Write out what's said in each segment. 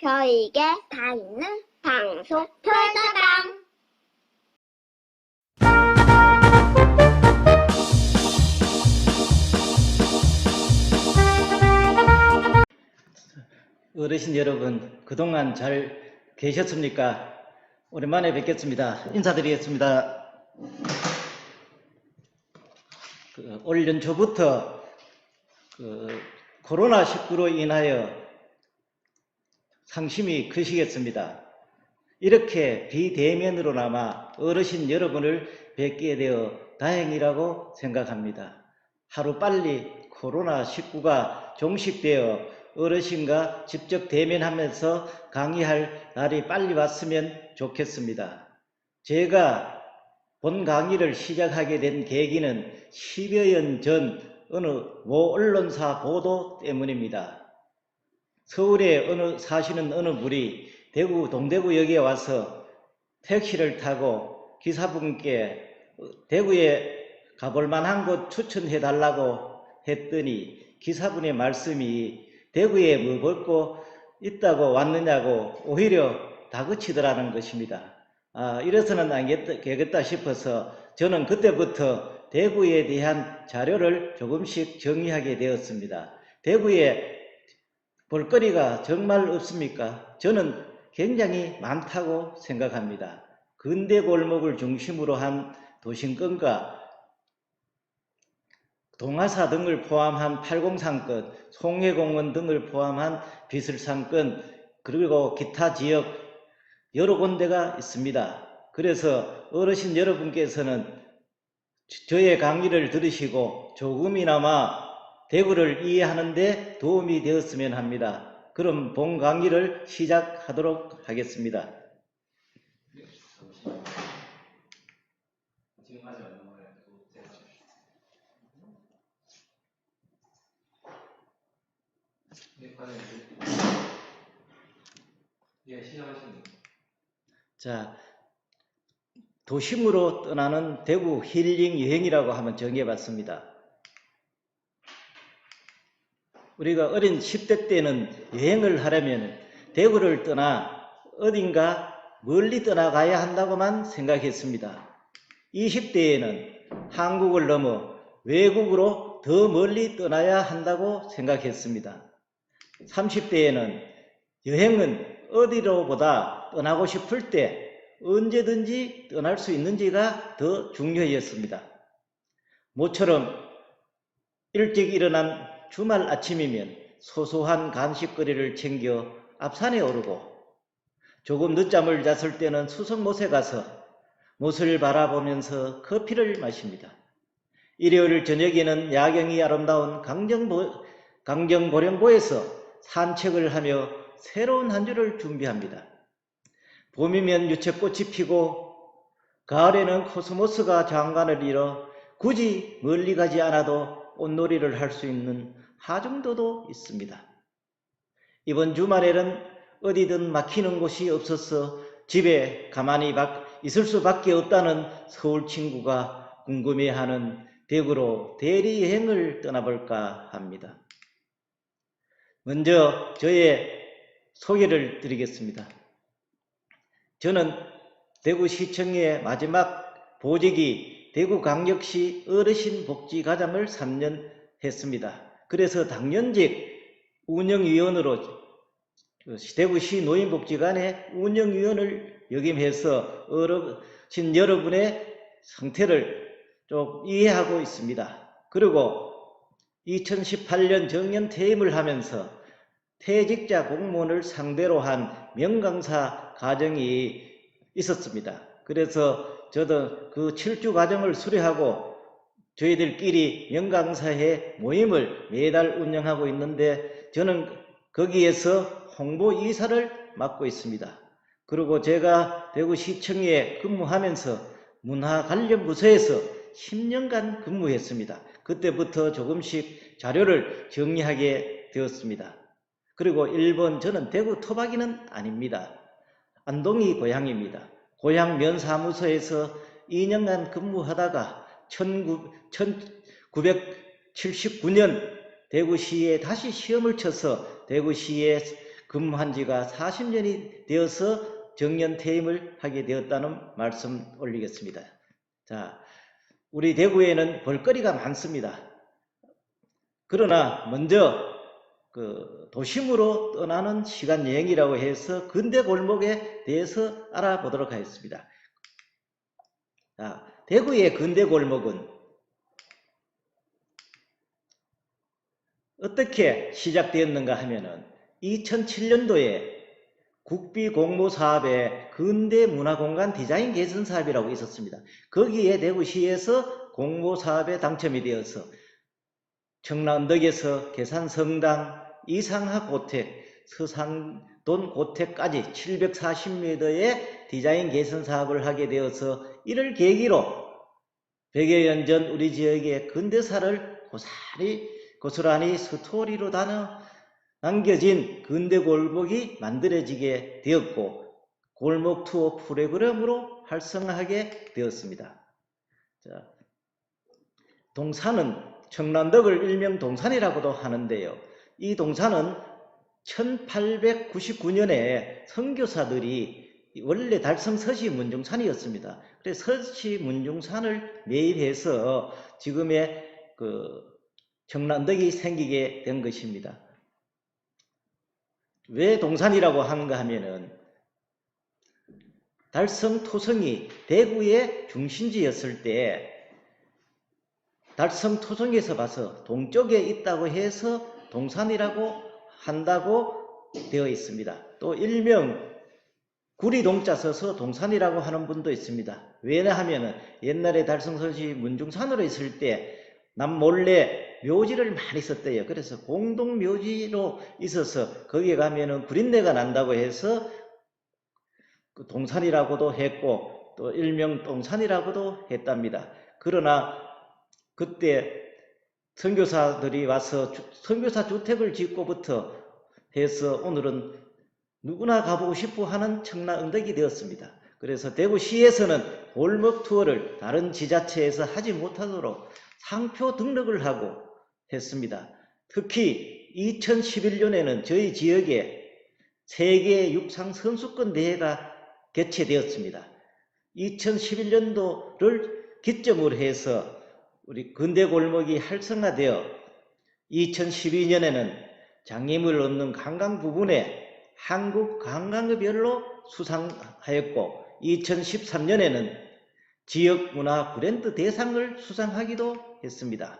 별에게 다 있는 방송 별다방 어르신 여러분, 그동안 잘 계셨습니까? 오랜만에 뵙겠습니다. 인사드리겠습니다. 그, 올 연초부터 그, 코로나19로 인하여 상심이 크시겠습니다. 이렇게 비대면으로나마 어르신 여러분을 뵙게 되어 다행이라고 생각합니다. 하루 빨리 코로나19가 종식되어 어르신과 직접 대면하면서 강의할 날이 빨리 왔으면 좋겠습니다. 제가 본 강의를 시작하게 된 계기는 10여 년 전 어느 모 언론사 보도 때문입니다. 서울에 어느 사시는 어느 분이 대구 동대구역에 와서 택시를 타고 기사분께 대구에 가볼 만한 곳 추천해 달라고 했더니 기사분의 말씀이 대구에 뭐 벗고 있다고 왔느냐고 오히려 다그치더라는 것입니다. 아, 이래서는 안 되겠다 싶어서 저는 그때부터 대구에 대한 자료를 조금씩 정리하게 되었습니다. 대구에 볼거리가 정말 없습니까? 저는 굉장히 많다고 생각합니다. 근대 골목을 중심으로 한 도심권과 동화사 등을 포함한 팔공상권, 송해공원 등을 포함한 비슬상권, 그리고 기타 지역 여러 군데가 있습니다. 그래서 어르신 여러분께서는 저의 강의를 들으시고 조금이나마 대구를 이해하는데 도움이 되었으면 합니다. 그럼 본 강의를 시작하도록 하겠습니다. 예. 자, 도심으로 떠나는 대구 힐링 여행이라고 한번 정해봤습니다. 우리가 어린 10대 때는 여행을 하려면 대구를 떠나 어딘가 멀리 떠나가야 한다고만 생각했습니다. 20대에는 한국을 넘어 외국으로 더 멀리 떠나야 한다고 생각했습니다. 30대에는 여행은 어디로보다 떠나고 싶을 때 언제든지 떠날 수 있는지가 더 중요했습니다. 모처럼 일찍 일어난 주말 아침이면 소소한 간식거리를 챙겨 앞산에 오르고 조금 늦잠을 잤을 때는 수성못에 가서 못을 바라보면서 커피를 마십니다. 일요일 저녁에는 야경이 아름다운 강정보, 강정보령보에서 산책을 하며 새로운 한 주를 준비합니다. 봄이면 유채꽃이 피고 가을에는 코스모스가 장관을 이뤄 굳이 멀리 가지 않아도 꽃놀이를 할 수 있는 하중도도 있습니다. 이번 주말에는 어디든 막히는 곳이 없어서 집에 가만히 있을 수밖에 없다는 서울 친구가 궁금해하는 대구로 대리 여행을 떠나볼까 합니다. 먼저 저의 소개를 드리겠습니다. 저는 대구시청의 마지막 보직이 대구광역시 어르신복지과장을 3년 했습니다. 그래서 당연직 운영위원으로 대구시 노인복지관의 운영위원을 역임해서 어르신 여러분의 상태를 좀 이해하고 있습니다. 그리고 2018년 정년 퇴임을 하면서 퇴직자 공무원을 상대로 한 명강사 과정이 있었습니다. 그래서 저도 그 7주 과정을 수료하고 저희들끼리 명강사회 모임을 매달 운영하고 있는데 저는 거기에서 홍보 이사를 맡고 있습니다. 그리고 제가 대구시청에 근무하면서 문화 관련 부서에서 10년간 근무했습니다. 그때부터 조금씩 자료를 정리하게 되었습니다. 그리고 1번 저는 대구 토박이는 아닙니다. 안동이 고향입니다. 고향 면사무소에서 2년간 근무하다가 1979년 대구시에 다시 시험을 쳐서 대구시에 근무한 지가 40년이 되어서 정년 퇴임을 하게 되었다는 말씀 올리겠습니다. 자, 우리 대구에는 볼거리가 많습니다. 그러나 먼저 그 도심으로 떠나는 시간 여행이라고 해서 근대 골목에 대해서 알아보도록 하겠습니다. 자, 대구의 근대 골목은 어떻게 시작되었는가 하면은 2007년도에 국비 공모 사업에 근대 문화공간 디자인 개선 사업이라고 있었습니다. 거기에 대구시에서 공모 사업에 당첨이 되어서 청라언덕에서 계산성당, 이상학 고택, 서산돈 고택까지 740m의 디자인 개선 사업을 하게 되어서 이를 계기로 100여 년 전 우리 지역의 근대사를 고스란히, 고스란히 스토리로 다녀 남겨진 근대 골목이 만들어지게 되었고 골목 투어 프로그램으로 활성화하게 되었습니다. 자, 동산은 청란덕을 일명 동산이라고도 하는데요. 이 동산은 1899년에 선교사들이 원래 달성 서시 문중산이었습니다. 그래서 서시 문중산을 매입해서 지금의 그 청란덕이 생기게 된 것입니다. 왜 동산이라고 하는가 하면은 달성 토성이 대구의 중심지였을 때 달성 토성에서 봐서 동쪽에 있다고 해서 동산이라고 한다고 되어 있습니다. 또 일명 구리 동자 써서 동산이라고 하는 분도 있습니다. 왜냐하면 옛날에 달성서시 문중산으로 있을 때 남 몰래 묘지를 많이 썼대요. 그래서 공동 묘지로 있어서 거기에 가면은 구린내가 난다고 해서 그 동산이라고도 했고 또 일명 동산이라고도 했답니다. 그러나 그때 선교사들이 와서 주- 선교사 주택을 짓고부터 해서 오늘은 누구나 가보고 싶어 하는 청라 언덕이 되었습니다. 그래서 대구시에서는 골목 투어를 다른 지자체에서 하지 못하도록 상표 등록을 하고 했습니다. 특히 2011년에는 저희 지역에 세계 육상 선수권 대회가 개최되었습니다. 2011년도를 기점으로 해서 우리 근대 골목이 활성화되어 2012년에는 장애물 없는 관광 부분에 한국 관광업별로 수상하였고 2013년에는 지역 문화 브랜드 대상을 수상하기도 했습니다.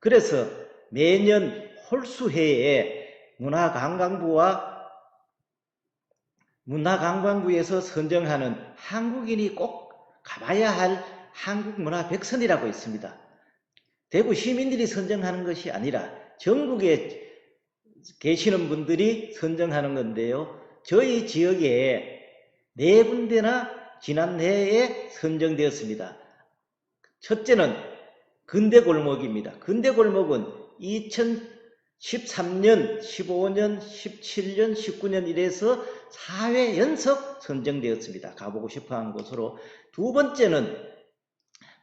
그래서 매년 홀수회에 문화관광부와 문화관광부에서 선정하는 한국인이 꼭 가봐야 할 한국문화 백선이라고 있습니다. 대구 시민들이 선정하는 것이 아니라 전국에 계시는 분들이 선정하는 건데요. 저희 지역에 네 군데나 지난해에 선정되었습니다. 첫째는 근대 골목입니다. 근대 골목은 2013년, 15년, 17년, 19년 이래서 4회 연속 선정되었습니다. 가보고 싶어 하는 곳으로. 두 번째는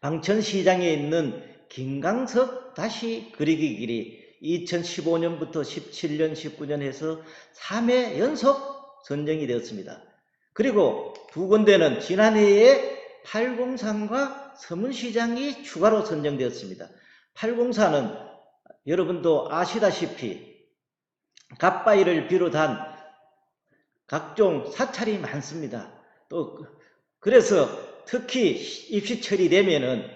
방천시장에 있는 김강석 다시 그리기 길이 2015년부터 17년, 19년 해서 3회 연속 선정이 되었습니다. 그리고 두 군데는 지난해에 803과 서문시장이 추가로 선정되었습니다. 804는 여러분도 아시다시피 갓바위를 비롯한 각종 사찰이 많습니다. 또 그- 그래서 특히 입시철이 되면은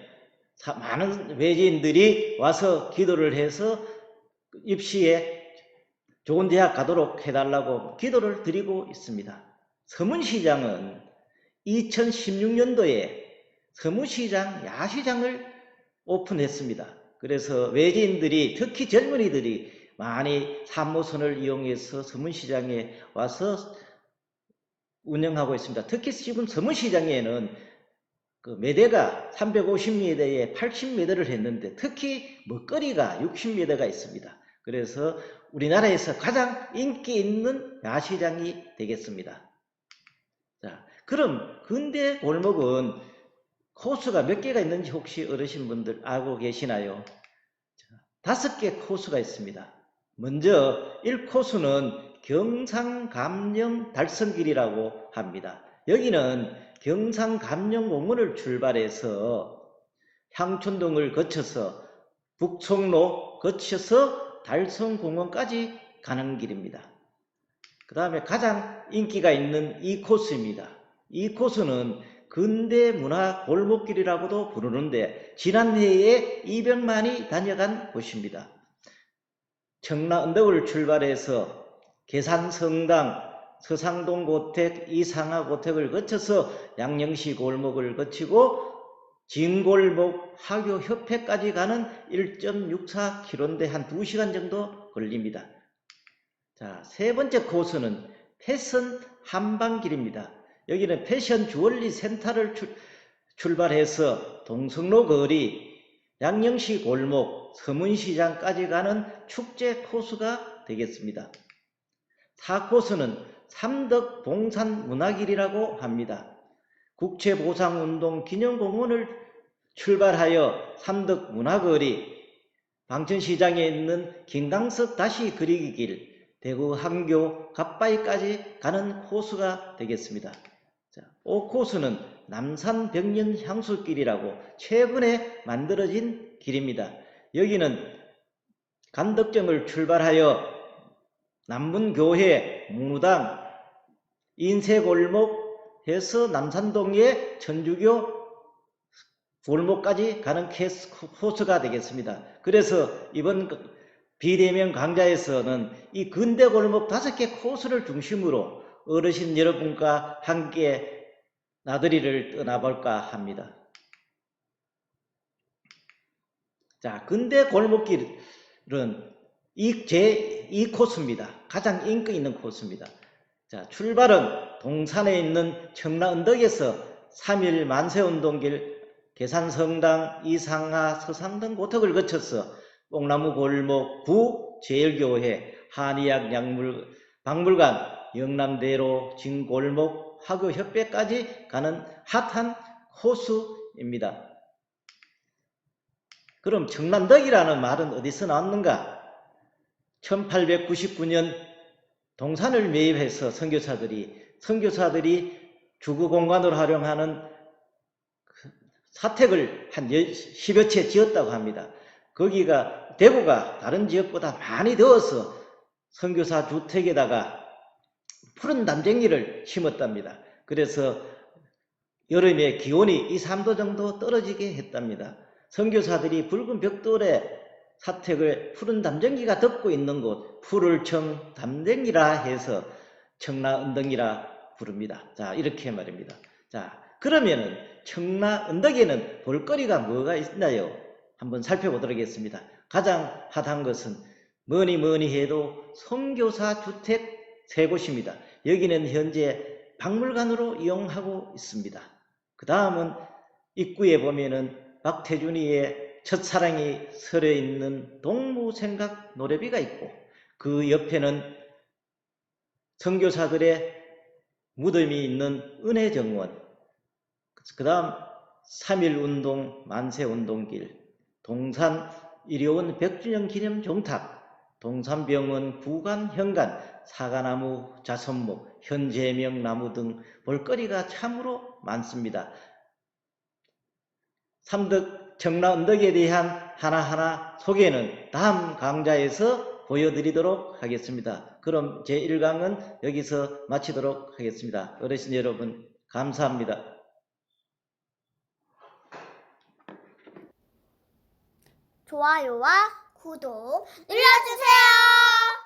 사- 많은 외지인들이 와서 기도를 해서 입시에 좋은 대학 가도록 해달라고 기도를 드리고 있습니다. 서문시장은 2016년도에 서문시장 야시장을 오픈했습니다. 그래서 외지인들이 특히 젊은이들이 많이 3호선을 이용해서 서문시장에 와서 운영하고 있습니다. 특히 지금 서문시장에는 그 매대가 350m에 80m를 했는데 특히 먹거리가 60m가 있습니다. 그래서 우리나라에서 가장 인기 있는 야시장이 되겠습니다. 자, 그럼 근대 골목은 코스가 몇 개가 있는지 혹시 어르신분들 알고 계시나요? 자, 다섯 개 코스가 있습니다. 먼저 1코스는 경상감령 달성길이라고 합니다. 여기는 경상감령 공원을 출발해서 향촌동을 거쳐서 북송로 거쳐서 달성공원까지 가는 길입니다. 그 다음에 가장 인기가 있는 이 코스입니다. 이 코스는 근대 문화 골목길이라고도 부르는데 지난해에 200만이 다녀간 곳입니다. 청라 언덕을 출발해서 계산성당, 서상동 고택, 이상하 고택을 거쳐서 양영시 골목을 거치고 진골목 하교협회까지 가는 1.64km인데 한 2시간 정도 걸립니다. 자, 세 번째 코스는 패션 한방길입니다. 여기는 패션 주얼리 센터를 출, 출발해서 동성로 거리, 양영시 골목, 서문시장까지 가는 축제 코스가 되겠습니다. 4코스는 삼덕 봉산 문화길이라고 합니다. 국채보상운동 기념공원을 출발하여 삼덕 문화거리, 방천시장에 있는 김강석 다시 그리기 길, 대구 항교 갓바위까지 가는 코스가 되겠습니다. 자, 5코스는 남산 벽년 향수길이라고 최근에 만들어진 길입니다. 여기는 간덕정을 출발하여 남문교회, 무당, 인쇄골목 해서 남산동의 천주교 골목까지 가는 케이스 코스가 되겠습니다. 그래서 이번 그 비대면 강좌에서는 이 근대 골목 다섯 개 코스를 중심으로 어르신 여러분과 함께 나들이를 떠나볼까 합니다. 자, 근대 골목길은 이, 제, 이 코스입니다. 가장 인기 있는 코스입니다. 자, 출발은 동산에 있는 청라 언덕에서 3일 만세운동길, 계산성당, 이상하, 서상 등 고택을 거쳐서 뽕나무 골목, 구, 제일교회, 한의학 약물, 박물관, 영남대로, 진골목, 화교협회까지 가는 핫한 코스입니다. 그럼 청란덕이라는 말은 어디서 나왔는가? 1899년 동산을 매입해서 선교사들이 선교사들이 주거 공간으로 활용하는 그 사택을 한 10여 채 지었다고 합니다. 거기가 대구가 다른 지역보다 많이 더워서 선교사 주택에다가 푸른 담쟁이를 심었답니다. 그래서 여름에 기온이 2, 3도 정도 떨어지게 했답니다. 선교사들이 붉은 벽돌에 사택을 푸른 담쟁이가 덮고 있는 곳, 푸를청 담쟁이라 해서 청라 언덕이라 부릅니다. 자, 이렇게 말입니다. 자, 그러면은 청라 언덕에는 볼거리가 뭐가 있나요? 한번 살펴보도록 하겠습니다. 가장 핫한 것은 뭐니 뭐니 해도 선교사 주택 세 곳입니다. 여기는 현재 박물관으로 이용하고 있습니다. 그 다음은 입구에 보면은 박태준이의 첫사랑이 서려 있는 동무생각 노래비가 있고 그 옆에는 선교사들의 무덤이 있는 은혜정원 그 다음 3.1운동 만세운동길 동산 일요원 백주년 기념 종탑 동산병원 구간 현관 사과나무 자선목 현재명 나무 등 볼거리가 참으로 많습니다. 삼덕 청라 언덕에 대한 하나하나 소개는 다음 강좌에서 보여드리도록 하겠습니다. 그럼 제1강은 여기서 마치도록 하겠습니다. 어르신 여러분 감사합니다. 좋아요와 구독 눌러주세요.